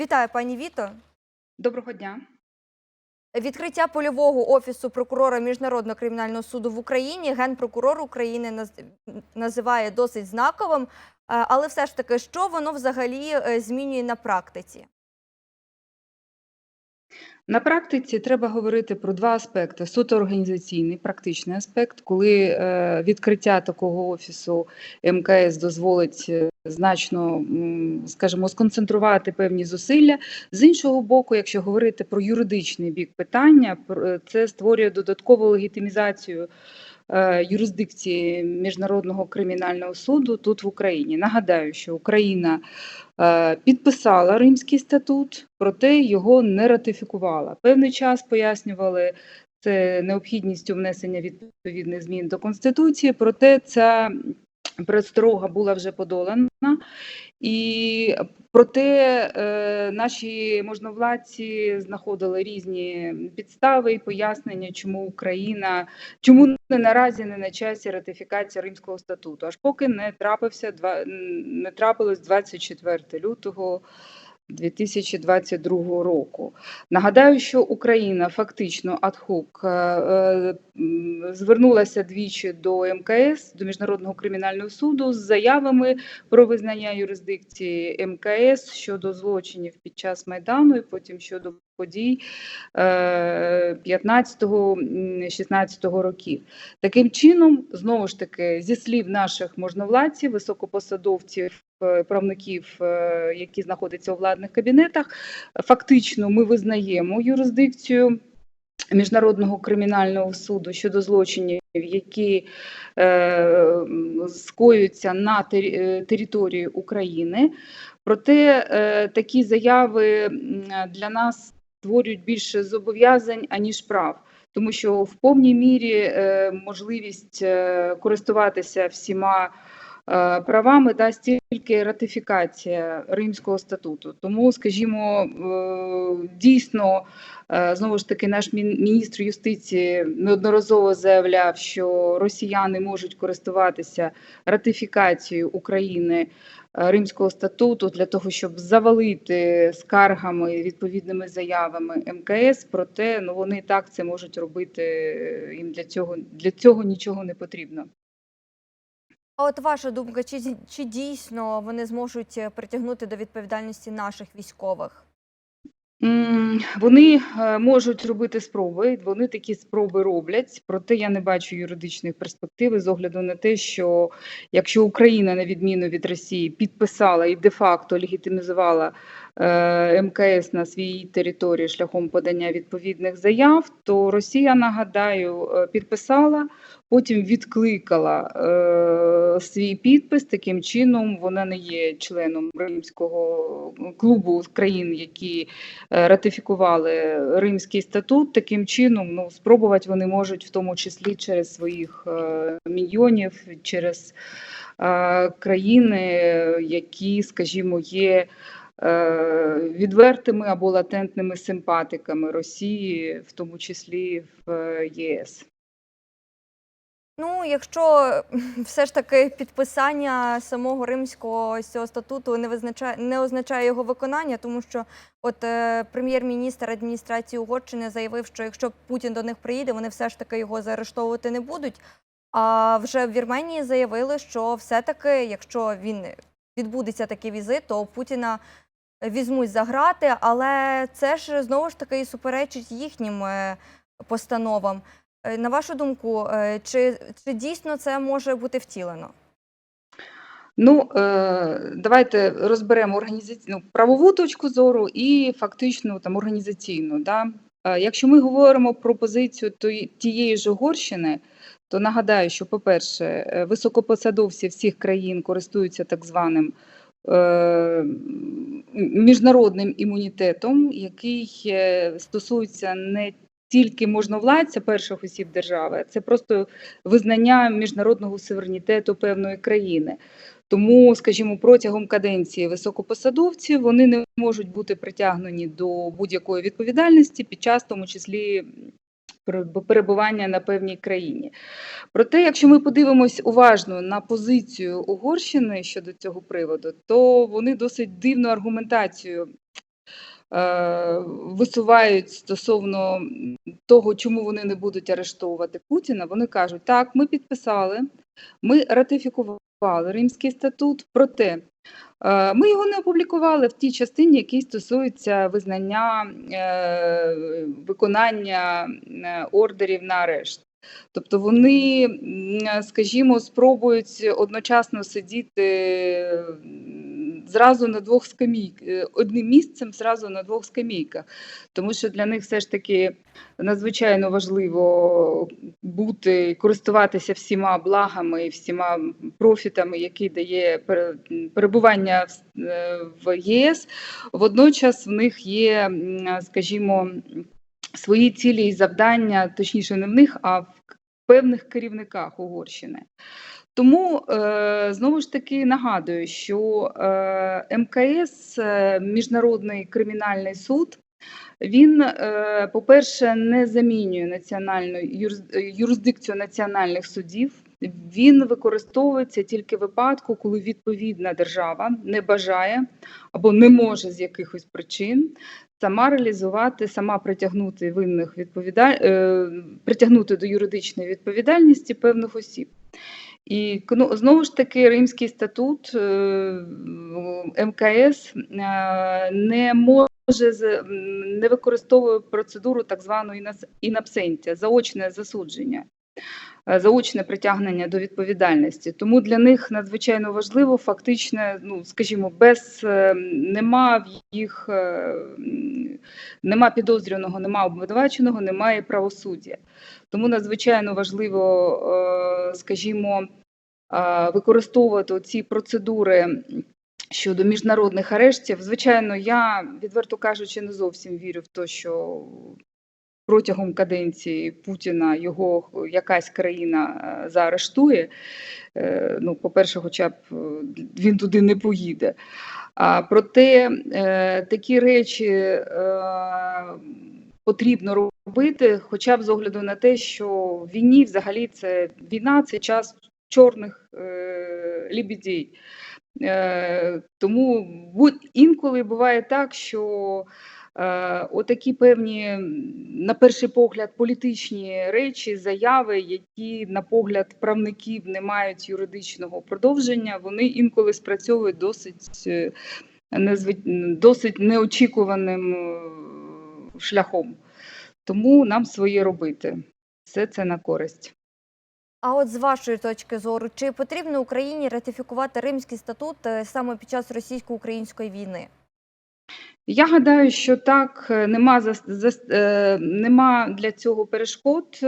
Вітаю, пані Віто. Доброго дня. Відкриття польового офісу прокурора Міжнародного кримінального суду в Україні генпрокурор України наз- називає досить знаковим. Е, Але все ж таки, що воно взагалі е, змінює на практиці? На практиці треба говорити про два аспекти: суто організаційний, практичний аспект, коли е, відкриття такого офісу МКС дозволить значно, скажімо, сконцентрувати певні зусилля. З іншого боку, якщо говорити про юридичний бік питання, е, це створює додаткову легітимізацію. е, Юрисдикції Міжнародного кримінального суду тут в Україні. Нагадаю, що Україна е, підписала Римський статут, проте його не ратифікувала. Певний час пояснювали це необхідністю внесення відповідних змін до Конституції, проте ця пересторога була вже подолана. І проте е, наші можновладці знаходили різні підстави і пояснення, чому Україна, чому не наразі не на часі ратифікація Римського статуту, аж поки не трапився не трапилось 24 лютого 2022 року. Нагадаю, що Україна фактично адхук е, е, звернулася двічі до МКС, до Міжнародного кримінального суду з заявами про визнання юрисдикції МКС щодо злочинів під час Майдану і потім щодо подій 15-16 років. Таким чином, знову ж таки, зі слів наших можновладців, високопосадовців, е, правників, е, які знаходяться у владних кабінетах, фактично ми визнаємо юрисдикцію. Міжнародного кримінального суду щодо злочинів, які е, скоюються на е, території України. Проте е, такі заяви для нас створюють більше зобов'язань аніж прав, тому що в повній мірі е, можливість е, користуватися всіма правами дасть тільки ратифікація Римського статуту. Тому, скажімо, е, дійсно. Е, Знову ж таки, наш міністр юстиції неодноразово заявляв, що росіяни можуть користуватися ратифікацією України е, Римського статуту для того, щоб завалити скаргами відповідними заявами МКС. Проте ну вони так це можуть робити. е, Їм для цього для цього нічого не потрібно. А от ваша думка, чи, чи дійсно вони зможуть е, притягнути до відповідальності наших військових? Вони е, можуть робити спроби, вони такі спроби роблять, проте я не бачу юридичної перспективи з огляду на те, що якщо Україна, на відміну від Росії, підписала і де-факто легітимізувала е, МКС на своїй території шляхом подання відповідних заяв, то Росія, нагадаю, підписала, потім відкликала е, свій підпис. Таким чином, вона не є членом Римського клубу країн, які е, ратифікували Римський статут. Таким чином, ну спробувати вони можуть, в тому числі через своїх е, міньйонів, через е, країни, які, скажімо, є е, відвертими або латентними симпатиками Росії, в тому числі в е, ЄС. Ну, якщо все ж таки підписання самого римського цього статуту не визначає не означає його виконання, тому що от е, прем'єр-міністр адміністрації Угорщини заявив, що якщо Путін до них приїде, вони все ж таки його заарештовувати не будуть. А вже в Вірменії заявили, що все-таки, якщо він відбудеться такий візит, то Путіна візьмуть за грати, але це ж знову ж таки і суперечить їхнім е, постановам. Е, На вашу думку, е, чи, чи дійсно це може бути втілено? Ну, е, давайте розберемо організаційну правову точку зору і фактичну там організаційну. Да? Якщо ми говоримо про позицію тієї ж Угорщини, то нагадаю, що, по-перше, високопосадовці всіх країн користуються так званим міжнародним імунітетом, який стосується не тільки можновладця перших осіб держави, це просто визнання міжнародного суверенітету певної країни. Тому, скажімо, протягом каденції високопосадовці вони не можуть бути притягнені до будь-якої відповідальності під час, в тому числі, переб- перебування на певній країні. Проте, якщо ми подивимось уважно на позицію Угорщини щодо цього приводу, то вони досить дивну аргументацію висувають стосовно того, чому вони не будуть арештовувати Путіна, вони кажуть, так, ми підписали, ми ратифікували Римський статут, проте е, ми його не опублікували в тій частині, якій стосується визнання е, виконання е, ордерів на арешт. Тобто вони, скажімо, спробують одночасно сидіти зразу на двох скамійках, одним місцем зразу на двох скамійках, тому що для них все ж таки надзвичайно важливо бути, користуватися всіма благами і всіма профітами, які дає перебування в, е, ЄС. Водночас в них є, скажімо, свої цілі і завдання, точніше, не в них, а в певних керівниках Угорщини. Тому е, знову ж таки нагадую, що е, МКС, е, Міжнародний кримінальний суд, він, по-перше, не замінює національну юрис- юрисдикцію національних судів. Він використовується тільки в випадку, коли відповідна держава не бажає або не може з якихось причин сама реалізувати, сама притягнути винних відповідаль... притягнути до юридичної відповідальності певних осіб. І ну, знову ж таки, Римський статут е, МКС е, не може не використовує процедуру так званої інабсенція, заочне засудження, е, заочне притягнення до відповідальності. Тому для них надзвичайно важливо, фактично, ну скажімо, без нема в їх нема підозрюваного, нема обвинуваченого, немає правосуддя. Тому надзвичайно важливо, скажімо, використовувати ці процедури щодо міжнародних арештів. Звичайно, я, відверто кажучи, не зовсім вірю в те, що протягом каденції Путіна його якась країна е, заарештує. Е, Ну, по-перше, хоча б е, він туди не поїде. А проте такі речі потрібно робити, хоча б з огляду на те, що в війні взагалі це війна, це час чорних е, лібідей. Е, тому інколи буває так, що е, отакі певні, на перший погляд, політичні речі, заяви, які на погляд правників не мають юридичного продовження, вони інколи спрацьовують досить, е, досить неочікуваним е, шляхом. Тому нам своє робити. Все це на користь. А от з вашої точки зору, чи потрібно Україні ратифікувати Римський статут е, саме під час російсько-української війни? Я гадаю, що так е, нема зас- зас- е, нема для цього перешкод,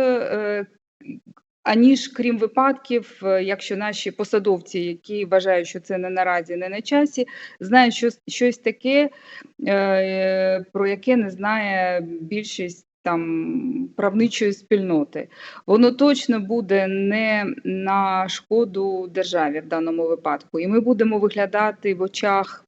аніж крім випадків, якщо наші посадовці, які вважають, що це не наразі, не на часі, знають щось, щось таке, про яке не знає більшість там правничої спільноти. Воно точно буде не на шкоду державі в даному випадку, і ми будемо виглядати в очах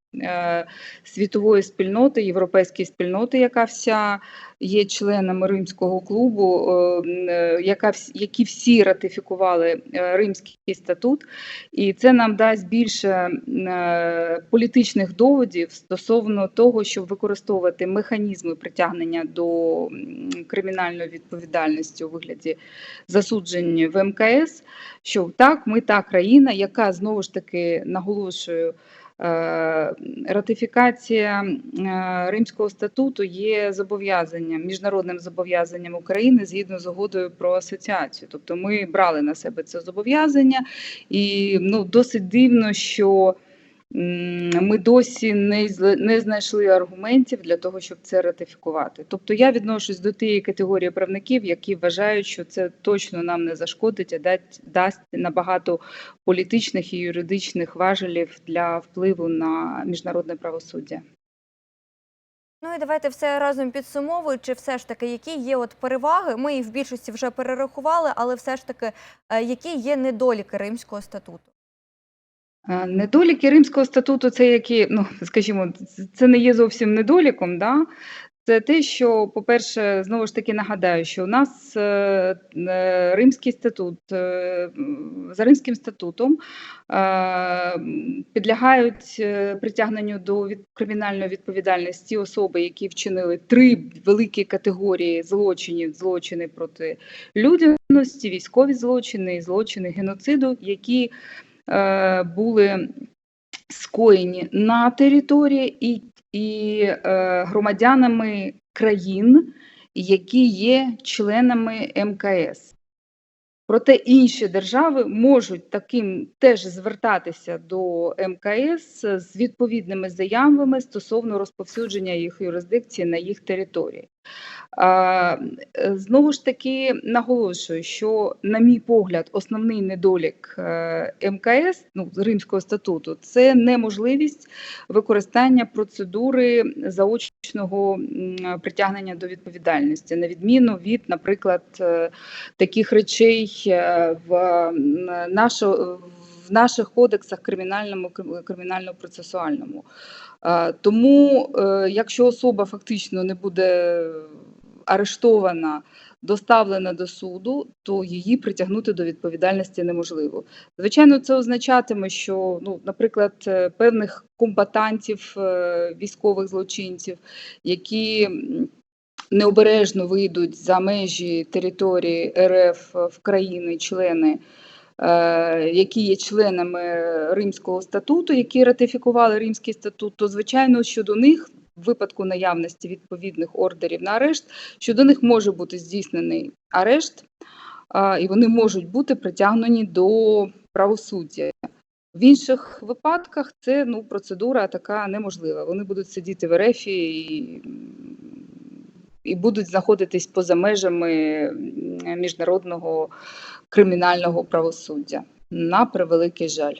світової спільноти, європейської спільноти, яка вся є членами Римського клубу, е, е, яка які всі ратифікували е, Римський статут, і це нам дасть більше е, політичних доводів стосовно того, щоб використовувати механізми притягнення до кримінальної відповідальності у вигляді засуджень в МКС. Що так, ми та країна, яка знову ж таки наголошую. Е, Ратифікація е, Римського статуту є зобов'язанням, міжнародним зобов'язанням України згідно з угодою про асоціацію. Тобто ми брали на себе це зобов'язання, і ну досить дивно, що ми досі не, знайшли аргументів для того, щоб це ратифікувати. Тобто я відношусь до тієї категорії правників, які вважають, що це точно нам не зашкодить, а дасть, дасть набагато політичних і юридичних важелів для впливу на міжнародне правосуддя. Ну і давайте все разом підсумовуючи, все ж таки, які є от переваги. Ми їх в більшості вже перерахували, але все ж таки, е, які є недоліки Римського статуту? Е, Недоліки Римського статуту це які, ну скажімо, це не є зовсім недоліком, да? Це те, що, по-перше, знову ж таки нагадаю, що у нас е, е, Римський статут, за Римським статутом підлягають притягненню до кримінальної відповідальності особи, які вчинили три великі категорії злочинів: злочини проти людяності, військові злочини і злочини геноциду, які були скоєні на території і, і е, громадянами країн, які є членами МКС. Проте інші держави можуть таким теж звертатися до МКС з відповідними заявами стосовно розповсюдження їх юрисдикції на їх території. Е, Знову ж таки наголошую, що, на мій погляд, основний недолік е, МКС ну, Римського статуту це неможливість використання процедури заочного притягнення до відповідальності, на відміну від, наприклад, е, таких речей в м, нашо- в наших кодексах кримінальному кримінально-процесуальному. Тому, е, якщо особа фактично не буде арештована, доставлена до суду, то її притягнути до відповідальності неможливо. Звичайно, це означатиме, що, ну, наприклад, е, певних комбатантів, е, військових злочинців, які необережно вийдуть за межі території РФ в країни-члени які є членами Римського статуту, які ратифікували Римський статут, то звичайно щодо них. В випадку наявності відповідних ордерів на арешт, щодо них може бути здійснений арешт, і вони можуть бути притягнені до правосуддя. В інших випадках це ну, процедура така неможлива. Вони будуть сидіти в РФ і, і будуть знаходитись поза межами міжнародного кримінального правосуддя. На превеликий жаль.